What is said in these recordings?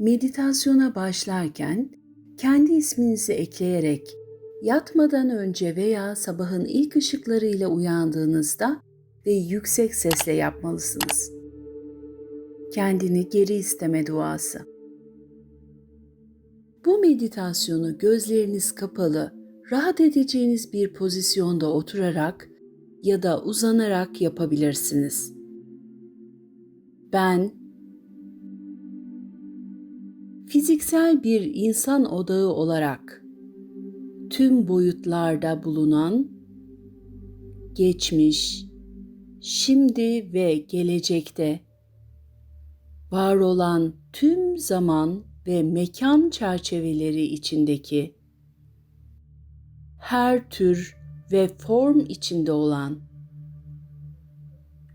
Meditasyona başlarken kendi isminizi ekleyerek yatmadan önce veya sabahın ilk ışıklarıyla uyandığınızda ve yüksek sesle yapmalısınız. Kendini geri isteme duası. Bu meditasyonu gözleriniz kapalı, rahat edeceğiniz bir pozisyonda oturarak ya da uzanarak yapabilirsiniz. Ben fiziksel bir insan odağı olarak tüm boyutlarda bulunan geçmiş, şimdi ve gelecekte var olan tüm zaman ve mekan çerçeveleri içindeki her tür ve form içinde olan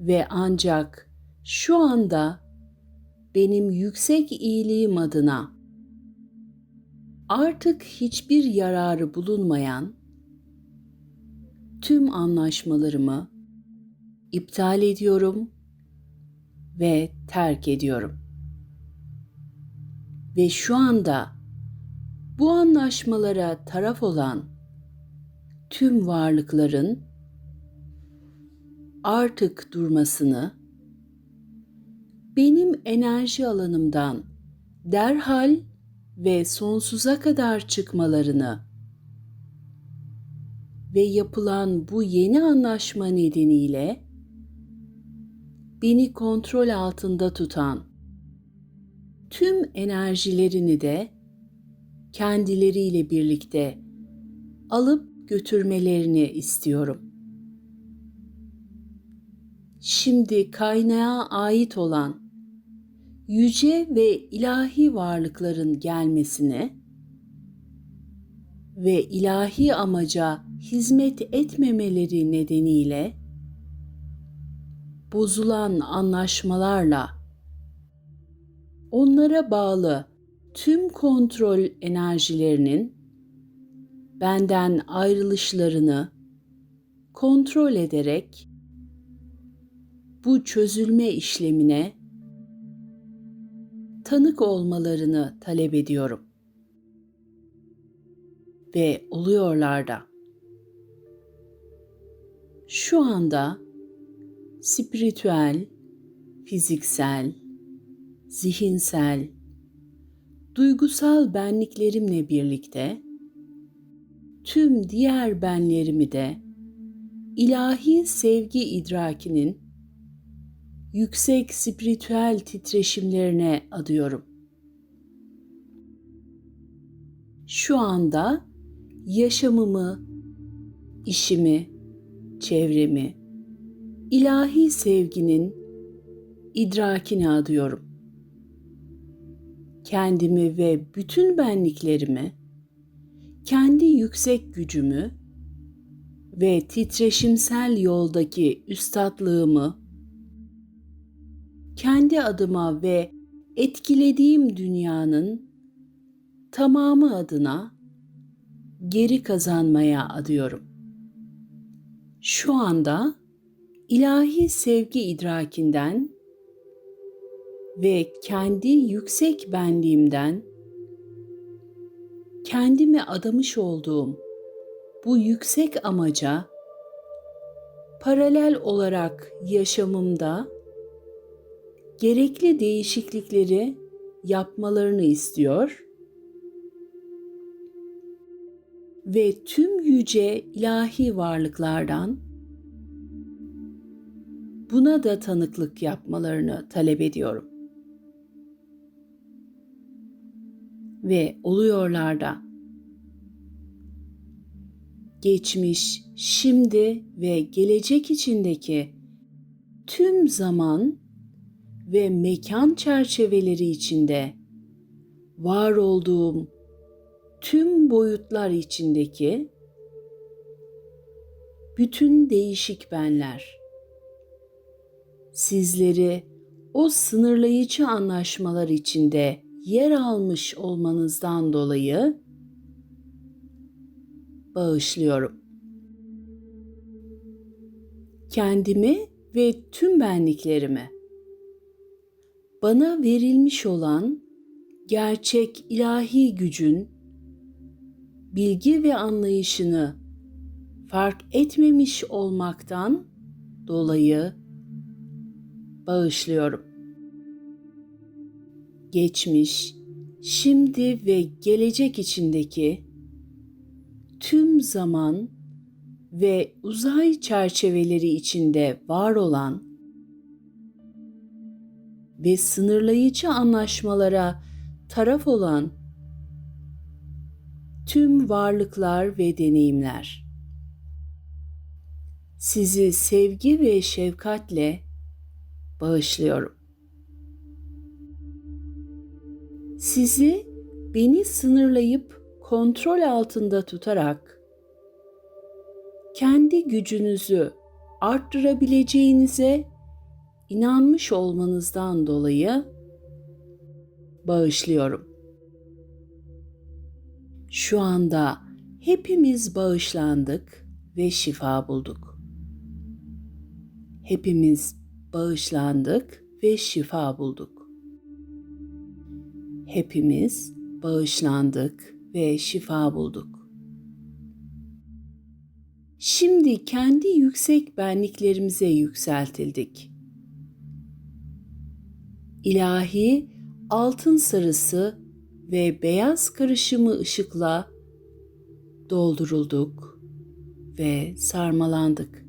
ve ancak şu anda benim yüksek iyiliğim adına artık hiçbir yararı bulunmayan tüm anlaşmalarımı iptal ediyorum ve terk ediyorum. Ve şu anda bu anlaşmalara taraf olan tüm varlıkların artık durmasını benim enerji alanımdan derhal ve sonsuza kadar çıkmalarını ve yapılan bu yeni anlaşma nedeniyle beni kontrol altında tutan tüm enerjilerini de kendileriyle birlikte alıp götürmelerini istiyorum. Şimdi kaynağa ait olan yüce ve ilahi varlıkların gelmesini ve ilahi amaca hizmet etmemeleri nedeniyle bozulan anlaşmalarla onlara bağlı tüm kontrol enerjilerinin benden ayrılışlarını kontrol ederek bu çözülme işlemine tanık olmalarını talep ediyorum. Ve oluyorlar da. Şu anda spiritüel, fiziksel, zihinsel, duygusal benliklerimle birlikte tüm diğer benlerimi de ilahi sevgi idrakinin yüksek spiritüel titreşimlerine adıyorum. Şu anda yaşamımı, işimi, çevremi ilahi sevginin idrakine adıyorum. Kendimi ve bütün benliklerimi, kendi yüksek gücümü ve titreşimsel yoldaki üstadlığımı kendi adıma ve etkilediğim dünyanın tamamı adına geri kazanmaya adıyorum. Şu anda ilahi sevgi idrakinden ve kendi yüksek benliğimden kendime adamış olduğum bu yüksek amaca paralel olarak yaşamımda gerekli değişiklikleri yapmalarını istiyor ve tüm yüce ilahi varlıklardan buna da tanıklık yapmalarını talep ediyorum. Ve oluyorlar da geçmiş, şimdi ve gelecek içindeki tüm zaman ve mekan çerçeveleri içinde var olduğum tüm boyutlar içindeki bütün değişik benler sizleri o sınırlayıcı anlaşmalar içinde yer almış olmanızdan dolayı bağışlıyorum. Kendimi ve tüm benliklerimi bana verilmiş olan gerçek ilahi gücün bilgi ve anlayışını fark etmemiş olmaktan dolayı bağışlıyorum. Geçmiş, şimdi ve gelecek içindeki tüm zaman ve uzay çerçeveleri içinde var olan ve sınırlayıcı anlaşmalara taraf olan tüm varlıklar ve deneyimler sizi sevgi ve şefkatle bağışlıyorum. Sizi beni sınırlayıp kontrol altında tutarak kendi gücünüzü arttırabileceğinize inanmış olmanızdan dolayı bağışlıyorum. Şu anda hepimiz bağışlandık ve şifa bulduk. Hepimiz bağışlandık ve şifa bulduk. Hepimiz bağışlandık ve şifa bulduk. Şimdi kendi yüksek benliklerimize yükseltildik. İlahi altın sarısı ve beyaz karışımı ışıkla doldurulduk ve sarmalandık.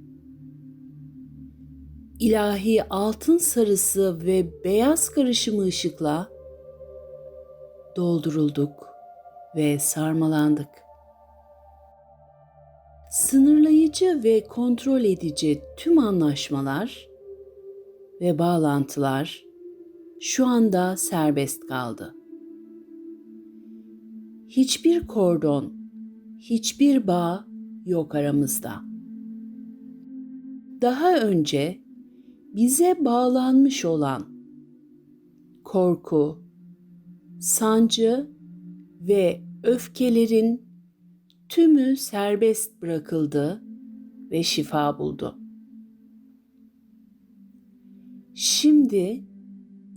İlahi altın sarısı ve beyaz karışımı ışıkla doldurulduk ve sarmalandık. Sınırlayıcı ve kontrol edici tüm anlaşmalar ve bağlantılar şu anda serbest kaldı. Hiçbir kordon, hiçbir bağ yok aramızda. Daha önce bize bağlanmış olan korku, sancı ve öfkelerin tümü serbest bırakıldı ve şifa buldu. Şimdi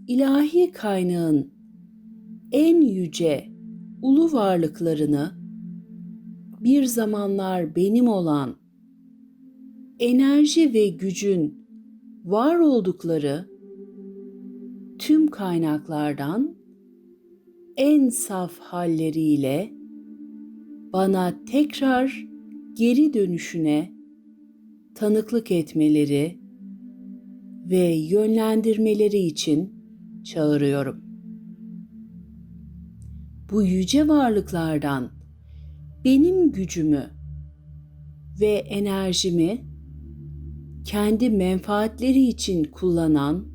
ilahi kaynağın en yüce ulu varlıklarını bir zamanlar benim olan enerji ve gücün var oldukları tüm kaynaklardan en saf halleriyle bana tekrar geri dönüşüne tanıklık etmeleri ve yönlendirmeleri için çağırıyorum. Bu yüce varlıklardan benim gücümü ve enerjimi kendi menfaatleri için kullanan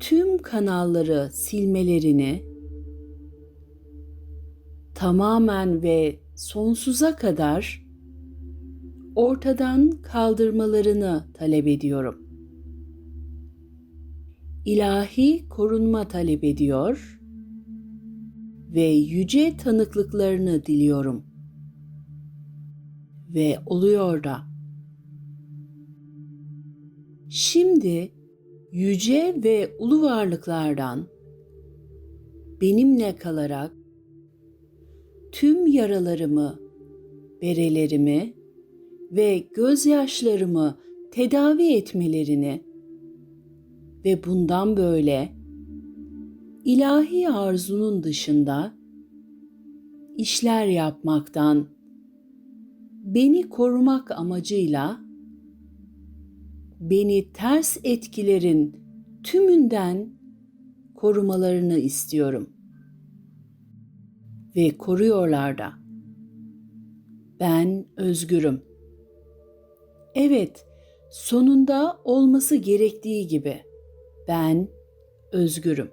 tüm kanalları silmelerini tamamen ve sonsuza kadar ortadan kaldırmalarını talep ediyorum ilahi korunma talep ediyor ve yüce tanıklıklarını diliyorum. Ve oluyor da. Şimdi yüce ve ulu varlıklardan benimle kalarak tüm yaralarımı, berelerimi ve gözyaşlarımı tedavi etmelerini ve bundan böyle ilahi arzunun dışında işler yapmaktan beni korumak amacıyla beni ters etkilerin tümünden korumalarını istiyorum. Ve koruyorlar da. Ben özgürüm. Evet, sonunda olması gerektiği gibi ben özgürüm.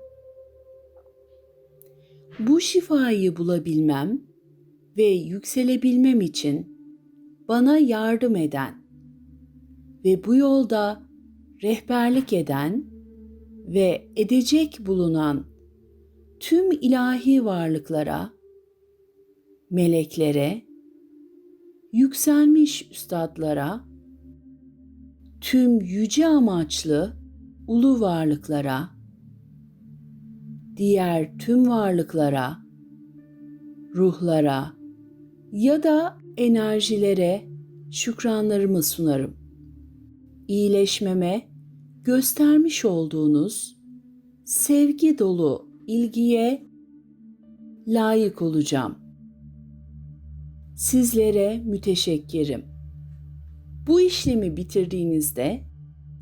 Bu şifayı bulabilmem ve yükselebilmem için bana yardım eden ve bu yolda rehberlik eden ve edecek bulunan tüm ilahi varlıklara, meleklere, yükselmiş üstadlara, tüm yüce amaçlı ulu varlıklara, diğer tüm varlıklara, ruhlara ya da enerjilere şükranlarımı sunarım. İyileşmeme göstermiş olduğunuz sevgi dolu ilgiye layık olacağım. Sizlere müteşekkirim. Bu işlemi bitirdiğinizde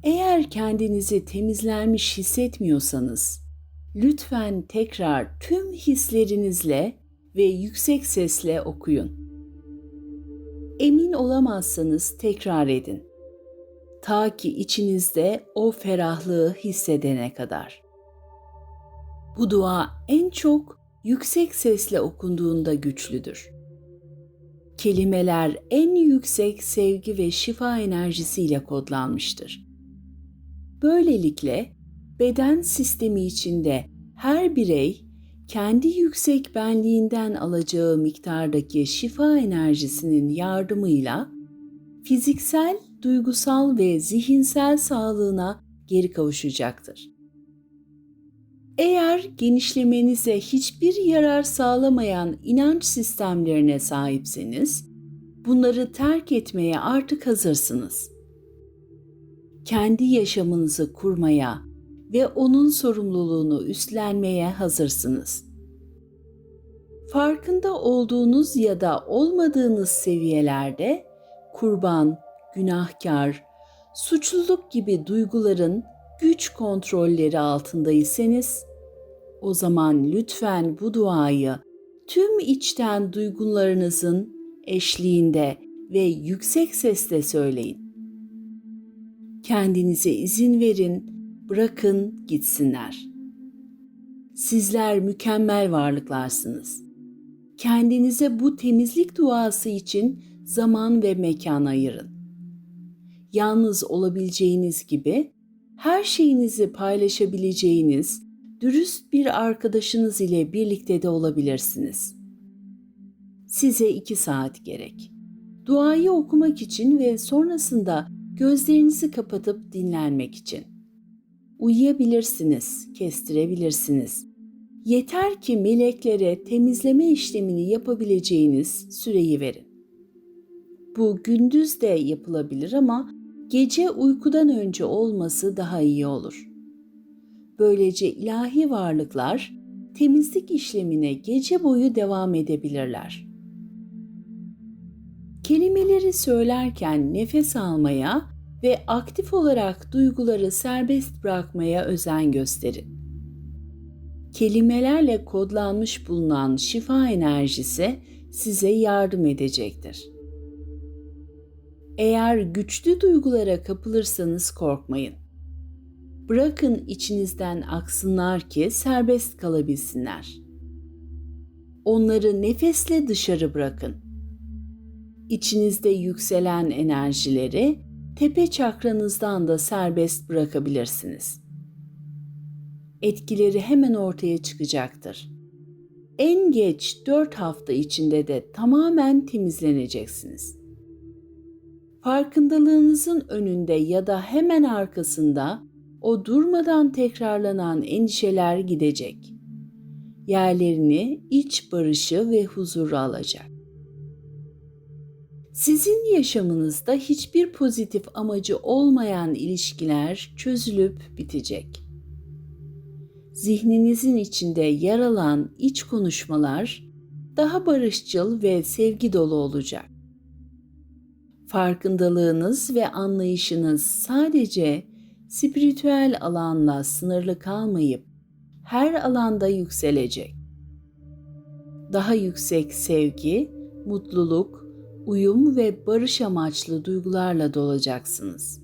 eğer kendinizi temizlenmiş hissetmiyorsanız lütfen tekrar tüm hislerinizle ve yüksek sesle okuyun. Emin olamazsanız tekrar edin. Ta ki içinizde o ferahlığı hissedene kadar. Bu dua en çok yüksek sesle okunduğunda güçlüdür. Kelimeler en yüksek sevgi ve şifa enerjisiyle kodlanmıştır. Böylelikle beden sistemi içinde her birey kendi yüksek benliğinden alacağı miktardaki şifa enerjisinin yardımıyla fiziksel, duygusal ve zihinsel sağlığına geri kavuşacaktır. Eğer genişlemenize hiçbir yarar sağlamayan inanç sistemlerine sahipseniz, bunları terk etmeye artık hazırsınız. Kendi yaşamınızı kurmaya ve onun sorumluluğunu üstlenmeye hazırsınız. Farkında olduğunuz ya da olmadığınız seviyelerde kurban, günahkar, suçluluk gibi duyguların güç kontrolleri altındaysanız, o zaman lütfen bu duayı tüm içten duygularınızın eşliğinde ve yüksek sesle söyleyin. Kendinize izin verin, bırakın gitsinler. Sizler mükemmel varlıklarsınız. Kendinize bu temizlik duası için zaman ve mekan ayırın. Yalnız olabileceğiniz gibi her şeyinizi paylaşabileceğiniz dürüst bir arkadaşınız ile birlikte de olabilirsiniz. Size iki saat gerek. Duayı okumak için ve sonrasında gözlerinizi kapatıp dinlenmek için. Uyuyabilirsiniz, kestirebilirsiniz. Yeter ki meleklere temizleme işlemini yapabileceğiniz süreyi verin. Bu gündüz de yapılabilir ama gece uykudan önce olması daha iyi olur. Böylece ilahi varlıklar temizlik işlemine gece boyu devam edebilirler. Kelimeleri söylerken nefes almaya ve aktif olarak duyguları serbest bırakmaya özen gösterin. Kelimelerle kodlanmış bulunan şifa enerjisi size yardım edecektir. Eğer güçlü duygulara kapılırsanız korkmayın. Bırakın içinizden aksınlar ki serbest kalabilsinler. Onları nefesle dışarı bırakın. İçinizde yükselen enerjileri tepe çakranızdan da serbest bırakabilirsiniz. Etkileri hemen ortaya çıkacaktır. En geç 4 hafta içinde de tamamen temizleneceksiniz.'' farkındalığınızın önünde ya da hemen arkasında o durmadan tekrarlanan endişeler gidecek. Yerlerini iç barışı ve huzuru alacak. Sizin yaşamınızda hiçbir pozitif amacı olmayan ilişkiler çözülüp bitecek. Zihninizin içinde yer alan iç konuşmalar daha barışçıl ve sevgi dolu olacak farkındalığınız ve anlayışınız sadece spiritüel alanla sınırlı kalmayıp her alanda yükselecek. Daha yüksek sevgi, mutluluk, uyum ve barış amaçlı duygularla dolacaksınız.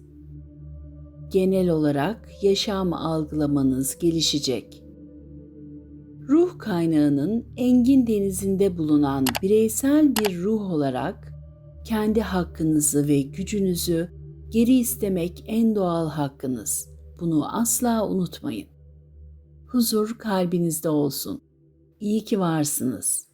Genel olarak yaşam algılamanız gelişecek. Ruh kaynağının engin denizinde bulunan bireysel bir ruh olarak kendi hakkınızı ve gücünüzü geri istemek en doğal hakkınız. Bunu asla unutmayın. Huzur kalbinizde olsun. İyi ki varsınız.